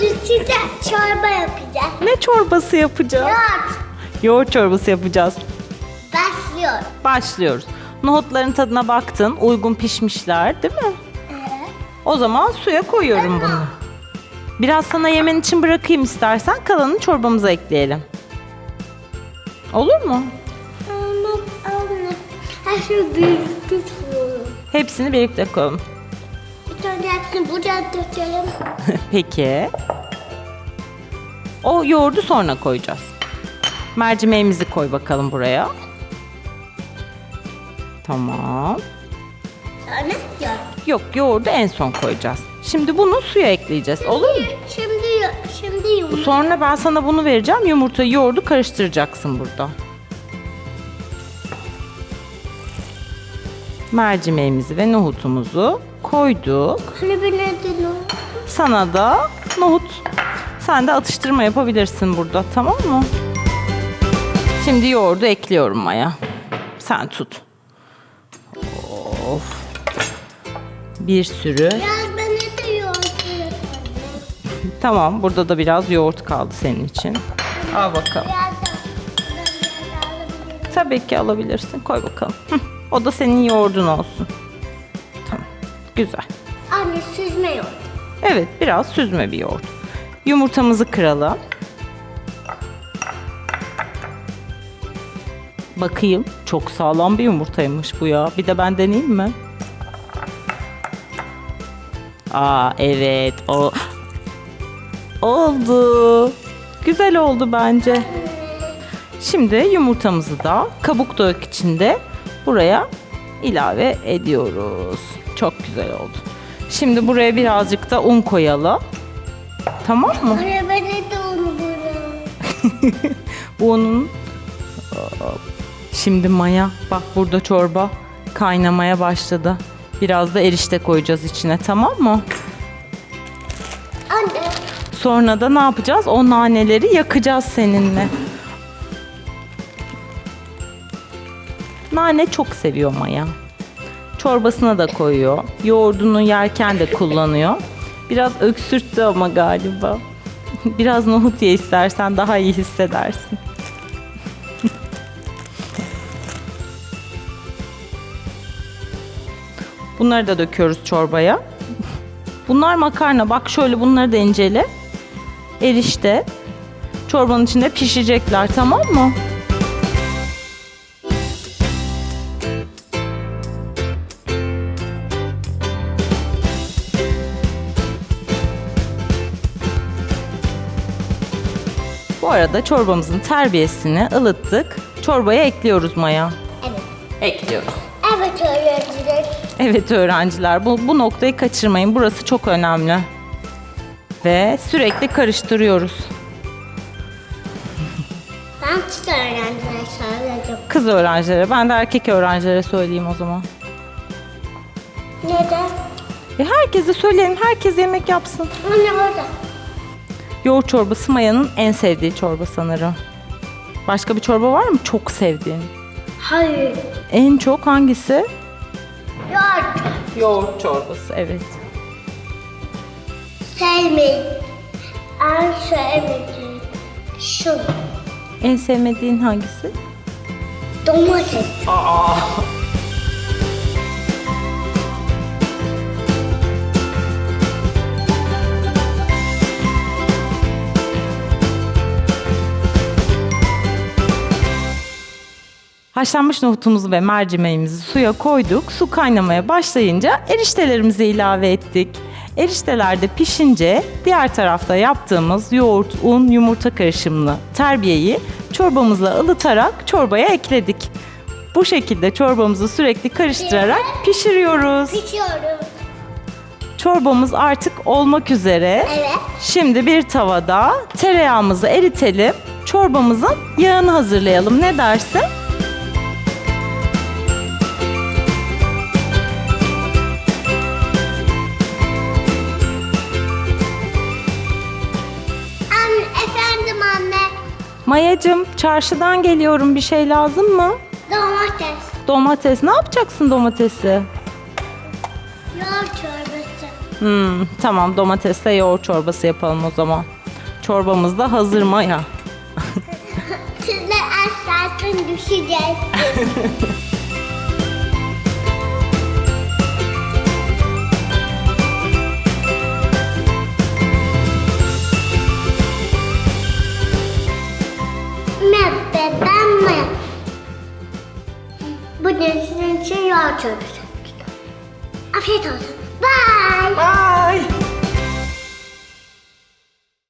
Burada size çorba yapacağız. Ne çorbası yapacağız? Yoğurt Yoğurt çorbası yapacağız. başlıyor. Başlıyoruz. Nohutların tadına baktın. Uygun pişmişler değil mi? Evet. O zaman suya koyuyorum bunu. Biraz sana yemen için bırakayım istersen. Kalanını çorbamıza ekleyelim. Olur mu? Ama anne her şey büyük tutuyorum. Hepsini birlikte koyalım. Bir tane hepsini buradan tutalım. Peki. O yoğurdu sonra koyacağız. Mercimeğimizi koy bakalım buraya. Tamam. Sonra yoğurt. Yok yoğurdu en son koyacağız. Şimdi bunu suya ekleyeceğiz. Olur mu? Şimdi şimdi yumurta. Sonra ben sana bunu vereceğim. Yumurtayı yoğurdu karıştıracaksın burada. Mercimeğimizi ve nohutumuzu koyduk. Hani bir neden o? Sana da nohut. Sen de atıştırma yapabilirsin burada tamam mı? Şimdi yoğurdu ekliyorum Maya. Sen tut. Of. Bir sürü. Biraz bana da yoğurt ver. Tamam burada da biraz yoğurt kaldı senin için. Al bakalım. Biraz da. Ben biraz alabilirim. Tabii ki alabilirsin. Koy bakalım. Hı, O da senin yoğurdun olsun. Tamam. Güzel. Anne süzme yoğurt. Evet biraz süzme bir yoğurt. Yumurtamızı kıralım. Bakayım. Çok sağlam bir yumurtaymış bu ya. Bir de ben deneyeyim mi? Aa evet. O oldu. Güzel oldu bence. Şimdi yumurtamızı da kabuk yok içinde buraya ilave ediyoruz. Çok güzel oldu. Şimdi buraya birazcık da un koyalım. Tamam mı? Anne bana da onu. Bu Hop. Şimdi maya bak burada çorba kaynamaya başladı. Biraz da erişte koyacağız içine tamam mı? Anne. Sonra da ne yapacağız? O naneleri yakacağız seninle. Nane çok seviyor Maya. Çorbasına da koyuyor. Yoğurdunu yerken de kullanıyor. Biraz öksürttü ama galiba. Biraz nohut ye istersen daha iyi hissedersin. Bunları da döküyoruz çorbaya. Bunlar makarna. Bak şöyle bunları da incele. Erişte. Çorbanın içinde pişecekler tamam mı? Bu arada çorbamızın terbiyesini ılıttık. Çorbaya ekliyoruz Maya. Evet. Ekliyoruz. Evet öğrenciler. Evet öğrenciler bu, bu noktayı kaçırmayın. Burası çok önemli. Ve sürekli karıştırıyoruz. Ben kız öğrencilere söyleyeceğim. Kız öğrencilere, ben de erkek öğrencilere söyleyeyim o zaman. Neden? E herkese söyleyelim, herkes yemek yapsın. Anne orada. Yoğurt çorbası Maya'nın en sevdiği çorba sanırım. Başka bir çorba var mı çok sevdiğin? Hayır. En çok hangisi? Yoğurt. Yoğurt çorbası, evet. Sevmeyin. En sevmediğim şu. En sevmediğin hangisi? Domates. Haşlanmış nohutumuzu ve mercimeğimizi suya koyduk. Su kaynamaya başlayınca eriştelerimizi ilave ettik. Erişteler de pişince diğer tarafta yaptığımız yoğurt, un, yumurta karışımlı terbiyeyi çorbamızla ılıtarak çorbaya ekledik. Bu şekilde çorbamızı sürekli karıştırarak pişiriyoruz. Pişiyorum. Çorbamız artık olmak üzere. Evet. Şimdi bir tavada tereyağımızı eritelim. Çorbamızın yağını hazırlayalım. Ne dersin? Mayacım çarşıdan geliyorum bir şey lazım mı? Domates. Domates ne yapacaksın domatesi? Yoğurt çorbası. Hmm, tamam domatesle yoğurt çorbası yapalım o zaman. Çorbamız da hazır Maya. Sizler aslasın düşeceğiz. Sizin için çorbası yapacağım. Afiyet olsun. Bye. Bye.